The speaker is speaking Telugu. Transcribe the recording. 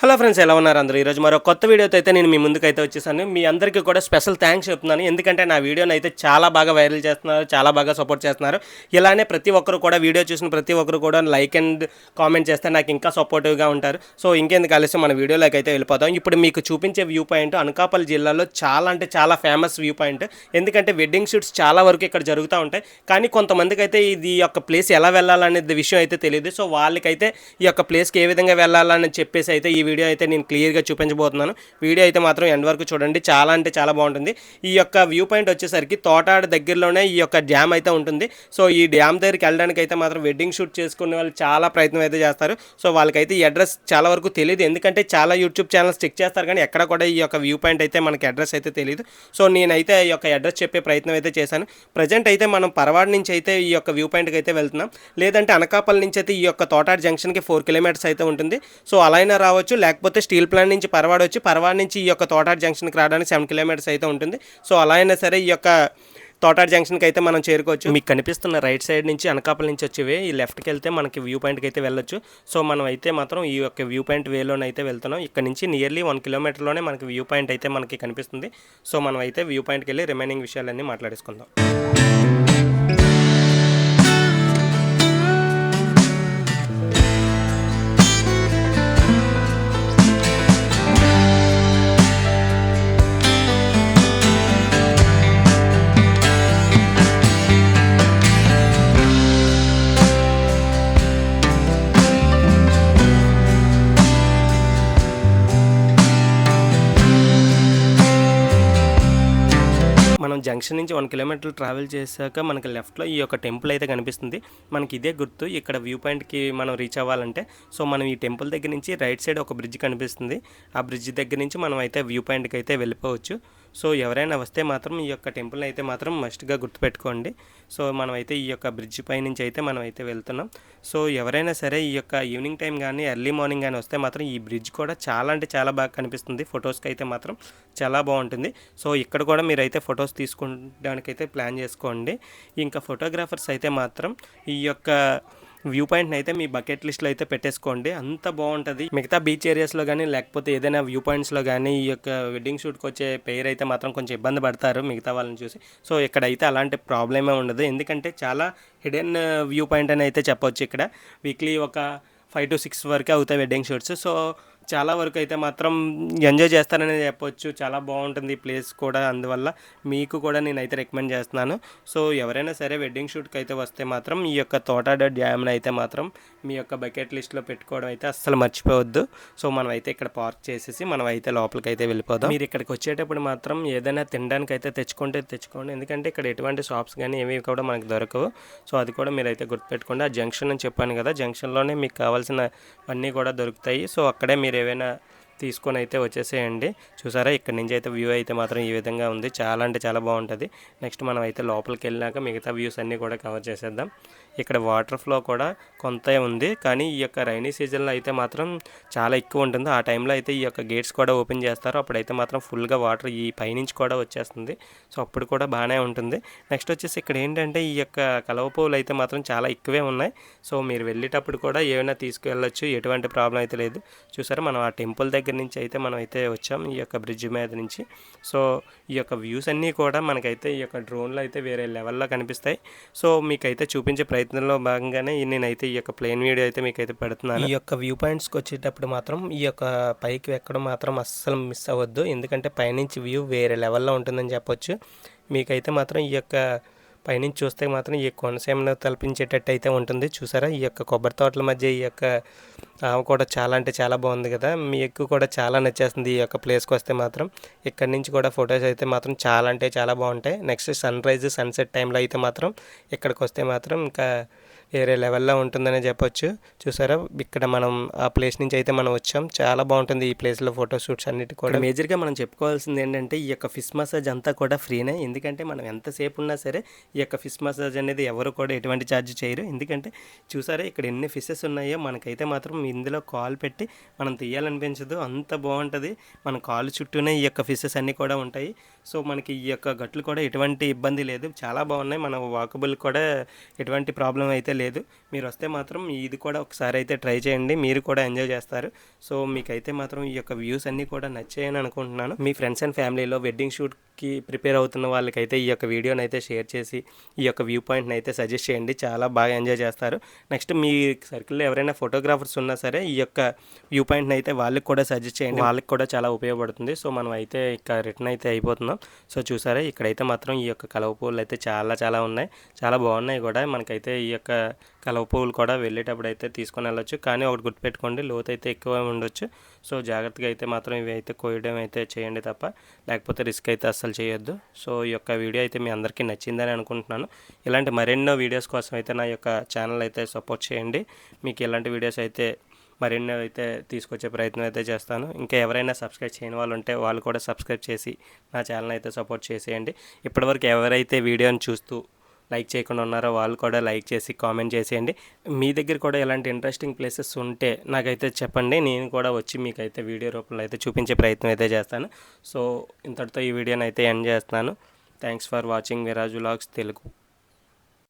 హలో ఫ్రెండ్స్ ఎలా ఉన్నారు అందరూ? ఈరోజు మరో కొత్త వీడియోతో అయితే నేను మీ ముందుకు అయితే వచ్చేసాను. మీ అందరికీ కూడా స్పెషల్ థ్యాంక్స్ చెప్తున్నాను. ఎందుకంటే నా వీడియోని అయితే చాలా బాగా వైరల్ చేస్తున్నారు చాలా బాగా సపోర్ట్ చేస్తున్నారు. ఇలానే ప్రతి ఒక్కరు కూడా వీడియో చూసిన ప్రతి ఒక్కరు కూడా లైక్ అండ్ కామెంట్ చేస్తే నాకు ఇంకా సపోర్టివ్గా ఉంటారు. సో ఇంకెందుకు ఆలస్యం మన వీడియోలోకి అయితే వెళ్ళిపోతాం ఇప్పుడు మీకు చూపించే వ్యూ పాయింట్ అనకాపల్లి జిల్లాలో చాలా అంటే చాలా ఫేమస్ వ్యూ పాయింట్. ఎందుకంటే వెడ్డింగ్ షూట్స్ చాలా వరకు ఇక్కడ జరుగుతూ ఉంటాయి. కానీ కొంతమందికి అయితే ఇది యొక్క ప్లేస్ ఎలా వెళ్ళాలనేది విషయం అయితే తెలియదు సో వాళ్ళకైతే ఈ యొక్క ప్లేస్కి ఏ విధంగా వెళ్ళాలని చెప్పేసి అయితే ఈ వీడియో అయితే నేను క్లియర్గా చూపించబోతున్నాను. వీడియో అయితే మాత్రం ఎండ్ వరకు చూడండి. చాలా అంటే చాలా బాగుంటుంది. ఈ యొక్క వ్యూ పాయింట్ వచ్చేసరికి తోటాడ దగ్గరలోనే ఈ యొక్క డ్యామ్ అయితే ఉంటుంది. సో ఈ డ్యామ్ దగ్గరికి వెళ్ళడానికి అయితే మాత్రం వెడ్డింగ్ షూట్ చేసుకునే వాళ్ళు చాలా ప్రయత్నం అయితే చేస్తారు. సో వాళ్ళకైతే ఈ అడ్రస్ చాలా వరకు తెలియదు ఎందుకంటే చాలా యూట్యూబ్ ఛానల్స్ చెక్ చేస్తారు కానీ ఎక్కడ కూడా ఈ యొక్క వ్యూ పాయింట్ అయితే మనకి అడ్రస్ అయితే తెలియదు సో నేనైతే ఈ యొక్క అడ్రస్ చెప్పే ప్రయత్నం అయితే చేశాను. ప్రజెంట్ అయితే మనం పరవాడ నుంచి అయితే ఈ యొక్క వ్యూ పాయింట్కి అయితే వెళ్తున్నాం. లేదంటే అనకాపల్లి నుంచి అయితే ఈ యొక్క తోటాడు జంక్షన్కి ఫోర్ కిలోమీటర్స్ అయితే ఉంటుంది. సో అలా అయినా రావచ్చు. లేకపోతే స్టీల్ ప్లాంట్ నుంచి పరవాడ వచ్చి పరవాడ నుంచి ఈ యొక్క తోటాడు జంక్షన్కి రావడానికి సెవెన్ కిలోమీటర్స్ అయితే ఉంటుంది. సో అలా అయినా సరే ఈ యొక్క తోటాడు జంక్షన్కి అయితే మనం చేరుకోవచ్చు. మీకు కనిపిస్తున్న రైట్ సైడ్ నుంచి అనకాపల్లి నుంచి వచ్చేవి ఈ లెఫ్ట్కి వెళ్తే మనకి వ్యూ పాయింట్కి అయితే వెళ్ళొచ్చు. సో మనం అయితే మాత్రం ఈ యొక్క వ్యూ పాయింట్ వేలోనే అయితే వెళ్తున్నాం. ఇక్కడ నుంచి నియర్లీ వన్ కిలోమీటర్లోనే మనకి వ్యూ పాయింట్ అయితే మనకి కనిపిస్తుంది. సో మనం అయితే వ్యూ పాయింట్కి వెళ్ళి రిమైనింగ్ విషయాలన్నీ మాట్లాడేసుకుందాం. జంక్షన్ నుంచి వన్ కిలోమీటర్ ట్రావెల్ చేశాక మనకి లెఫ్ట్లో ఈ యొక్క టెంపుల్ అయితే కనిపిస్తుంది. మనకి ఇదే గుర్తు ఇక్కడ వ్యూ పాయింట్కి మనం రీచ్ అవ్వాలంటే. సో మనం ఈ టెంపుల్ దగ్గర నుంచి రైట్ సైడ్ ఒక బ్రిడ్జ్ కనిపిస్తుంది. ఆ బ్రిడ్జ్ దగ్గర నుంచి మనం అయితే వ్యూ పాయింట్కి అయితే వెళ్ళిపోవచ్చు. సో ఎవరైనా వస్తే మాత్రం ఈ యొక్క టెంపుల్ని అయితే మాత్రం మస్ట్గా గుర్తుపెట్టుకోండి. సో మనమైతే ఈ యొక్క బ్రిడ్జ్ పై నుంచి అయితే మనం అయితే వెళ్తున్నాం. సో ఎవరైనా సరే ఈ యొక్క ఈవినింగ్ టైం కానీ ఎర్లీ మార్నింగ్ కానీ వస్తే మాత్రం ఈ బ్రిడ్జ్ కూడా చాలా అంటే చాలా బాగా కనిపిస్తుంది. ఫొటోస్కి అయితే మాత్రం చాలా బాగుంటుంది. సో ఇక్కడ కూడా మీరైతే ఫొటోస్ తీసుకోవడానికి అయితే ప్లాన్ చేసుకోండి. ఇంకా ఫోటోగ్రాఫర్స్ అయితే మాత్రం ఈ యొక్క వ్యూ పాయింట్ని అయితే మీ బకెట్ లిస్ట్లో అయితే పెట్టేసుకోండి. అంత బాగుంటుంది. మిగతా బీచ్ ఏరియాస్లో కానీ లేకపోతే ఏదైనా వ్యూ పాయింట్స్లో కానీ ఈ యొక్క వెడ్డింగ్ షూట్కి వచ్చే పేరు అయితే మాత్రం కొంచెం ఇబ్బంది పడతారు మిగతా వాళ్ళని చూసి. సో ఇక్కడైతే అలాంటి ప్రాబ్లమే ఉండదు. ఎందుకంటే చాలా హిడెన్ వ్యూ పాయింట్ అని అయితే చెప్పొచ్చు ఇక్కడ. వీక్లీ ఒక ఫైవ్ టు సిక్స్ వరకే అవుతాయి వెడ్డింగ్ షూట్స్ సో చాలా వరకు అయితే మాత్రం ఎంజాయ్ చేస్తారని చెప్పొచ్చు. చాలా బాగుంటుంది ఈ ప్లేస్ కూడా. అందువల్ల మీకు కూడా నేనైతే రికమెండ్ చేస్తున్నాను. సో ఎవరైనా సరే వెడ్డింగ్ షూట్కి అయితే వస్తే మాత్రం ఈ యొక్క తోటాడ డ్యామ్ని అయితే మాత్రం మీ యొక్క బకెట్ లిస్ట్లో పెట్టుకోవడం అయితే అస్సలు మర్చిపోవద్దు. సో మనం అయితే ఇక్కడ పార్క్ చేసేసి మనం అయితే లోపలికి అయితే వెళ్ళిపోదాం. మీరు ఇక్కడికి వచ్చేటప్పుడు మాత్రం ఏదైనా తినడానికి అయితే తెచ్చుకుంటే తెచ్చుకోండి. ఎందుకంటే ఇక్కడ ఎటువంటి షాప్స్ కానీ ఏవి కూడా మనకి దొరకవు. సో అది కూడా మీరు అయితే గుర్తుపెట్టుకోండి. ఆ జంక్షన్ అని చెప్పాను కదా జంక్షన్లోనే మీకు కావాల్సిన అన్నీ కూడా దొరుకుతాయి. సో అక్కడే మీరు ఏవైనా తీసుకొని అయితే వచ్చేసేయండి. చూసారా? ఇక్కడ నుంచి అయితే వ్యూ అయితే మాత్రం ఈ విధంగా ఉంది. చాలా అంటే చాలా బాగుంటుంది. నెక్స్ట్ మనం అయితే లోపలికి వెళ్ళినాక మిగతా వ్యూస్ అన్నీ కూడా కవర్ చేసేద్దాం. ఇక్కడ వాటర్ ఫ్లో కూడా కొంత ఉంది. కానీ ఈ యొక్క రైనీ సీజన్లో అయితే మాత్రం చాలా ఎక్కువ ఉంటుంది. ఆ టైంలో అయితే ఈ యొక్క గేట్స్ కూడా ఓపెన్ చేస్తారు. అప్పుడైతే మాత్రం ఫుల్గా వాటర్ ఈ పైనుంచి కూడా వచ్చేస్తుంది. సో అప్పుడు కూడా బాగానే ఉంటుంది. నెక్స్ట్ వచ్చేసి ఇక్కడ ఏంటంటే ఈ యొక్క కలవ పువ్వులు అయితే మాత్రం చాలా ఎక్కువే ఉన్నాయి. సో మీరు వెళ్ళేటప్పుడు కూడా ఏమైనా తీసుకువెళ్ళొచ్చు ఎటువంటి ప్రాబ్లం అయితే లేదు. చూసారా? మనం ఆ టెంపుల్ దగ్గర దగ్గర నుంచి అయితే మనం అయితే వచ్చాం ఈ యొక్క బ్రిడ్జ్ మీద నుంచి. సో ఈ యొక్క వ్యూస్ అన్నీ కూడా మనకైతే ఈ యొక్క డ్రోన్లో అయితే వేరే లెవెల్లో కనిపిస్తాయి. సో మీకైతే చూపించే ప్రయత్నంలో భాగంగానే ఈ నేనైతే ఈ యొక్క ప్లేన్ వీడియో అయితే మీకైతే పెడుతున్నాను. ఈ యొక్క వ్యూ పాయింట్స్కి వచ్చేటప్పుడు మాత్రం ఈ యొక్క పైకి ఎక్కడం మాత్రం అస్సలు మిస్ అవ్వద్దు. ఎందుకంటే పైనుంచి వ్యూ వేరే లెవెల్లో ఉంటుందని చెప్పొచ్చు. మీకైతే మాత్రం ఈ యొక్క పైనుంచి చూస్తే మాత్రం ఈ కోనసీమను తలపించేటట్టు అయితే ఉంటుంది. చూసారా? ఈ యొక్క కొబ్బరి తోటల మధ్య ఈ యొక్క ఆమె కూడా చాలా అంటే చాలా బాగుంది కదా? మీకు కూడా చాలా నచ్చేస్తుంది ఈ యొక్క ప్లేస్కి వస్తే మాత్రం. ఇక్కడ నుంచి కూడా ఫొటోస్ అయితే మాత్రం చాలా అంటే చాలా బాగుంటాయి. నెక్స్ట్ సన్ రైజ్ సన్సెట్ టైంలో అయితే మాత్రం ఇక్కడికి వస్తే మాత్రం ఇంకా వేరే లెవెల్లో ఉంటుందని చెప్పొచ్చు. చూసారా? ఇక్కడ మనం ఆ ప్లేస్ నుంచి అయితే మనం వచ్చాం. చాలా బాగుంటుంది ఈ ప్లేస్లో ఫోటో షూట్స్ అన్నిటి కూడా. మేజర్గా మనం చెప్పుకోవాల్సింది ఏంటంటే ఈ యొక్క ఫిష్ మసాజ్ అంతా కూడా ఫ్రీనే. ఎందుకంటే మనం ఎంతసేపు ఉన్నా సరే ఈ యొక్క ఫిష్ మసాజ్ అనేది ఎవరు కూడా ఎటువంటి ఛార్జ్ చేయరు. ఎందుకంటే చూసారా? ఇక్కడ ఎన్ని ఫిషెస్ ఉన్నాయో మనకైతే మాత్రం ఇందులో కాల్ పెట్టి మనం తీయాలనిపించదు. అంత బాగుంటుంది. మన కాలు చుట్టూనే ఈ యొక్క ఫిషెస్ అన్నీ కూడా ఉంటాయి. సో మనకి ఈ యొక్క గట్లు కూడా ఎటువంటి ఇబ్బంది లేదు. చాలా బాగున్నాయి. మన వాకబుల్ కూడా ఎటువంటి ప్రాబ్లం అయితే లేదు. లేదు. మీరు వస్తే మాత్రం ఇది కూడా ఒకసారి అయితే ట్రై చేయండి. మీరు కూడా ఎంజాయ్ చేస్తారు. సో మీకైతే మాత్రం ఈ యొక్క వ్యూస్ అన్నీ కూడా నచ్చాయని అనుకుంటున్నాను. మీ ఫ్రెండ్స్ అండ్ ఫ్యామిలీలో వెడ్డింగ్ షూట్కి ప్రిపేర్ అవుతున్న వాళ్ళకైతే ఈ యొక్క వీడియోని అయితే షేర్ చేసి ఈ యొక్క వ్యూ పాయింట్ని అయితే సజెస్ట్ చేయండి. చాలా బాగా ఎంజాయ్ చేస్తారు. నెక్స్ట్ మీ సర్కిల్లో ఎవరైనా ఫోటోగ్రాఫర్స్ ఉన్నా సరే ఈ యొక్క వ్యూ పాయింట్ని అయితే వాళ్ళకి కూడా సజెస్ట్ చేయండి. వాళ్ళకి కూడా చాలా ఉపయోగపడుతుంది. సో మనం అయితే ఇక రిటర్న్ అయితే అయిపోతున్నాం. సో చూసారా? ఇక్కడైతే మాత్రం ఈ యొక్క కలవ పూలు అయితే చాలా చాలా ఉన్నాయి. చాలా బాగున్నాయి కూడా. మనకైతే ఈ యొక్క కలవ పువ్వులు కూడా వెళ్ళేటప్పుడు అయితే తీసుకొని వెళ్ళొచ్చు. కానీ ఒకటి గుర్తుపెట్టుకోండి లోతు అయితే ఎక్కువ ఉండొచ్చు. సో జాగ్రత్తగా అయితే మాత్రం ఇవి అయితే కోయడం అయితే చేయండి తప్ప లేకపోతే రిస్క్ అయితే అస్సలు చేయొద్దు. సో ఈ యొక్క వీడియో అయితే మీ అందరికీ నచ్చిందని అనుకుంటున్నాను. ఇలాంటి మరెన్నో వీడియోస్ కోసం అయితే నా యొక్క ఛానల్ అయితే సపోర్ట్ చేయండి. మీకు ఇలాంటి వీడియోస్ అయితే మరిన్ని అయితే తీసుకొచ్చే ప్రయత్నం అయితే చేస్తాను. ఇంకా ఎవరైనా సబ్స్క్రైబ్ చేయని వాళ్ళు ఉంటే వాళ్ళు కూడా సబ్స్క్రైబ్ చేసి నా ఛానల్ అయితే సపోర్ట్ చేసేయండి. ఇప్పటివరకు ఎవరైతే వీడియోని చూస్తూ లైక్ చేయకుండా ఉన్నారో వాళ్ళు కూడా లైక్ చేసి కామెంట్ చేసేయండి. మీ దగ్గర కూడా ఇలాంటి ఇంట్రెస్టింగ్ ప్లేసెస్ ఉంటే నాకైతే చెప్పండి. నేను కూడా వచ్చి మీకైతే వీడియో రూపంలో అయితే చూపించే ప్రయత్నం అయితే చేస్తాను. సో ఇంతటితో ఈ వీడియోని అయితే ఎండ్ చేస్తాను thanks for watching Viraj vlogs Telugu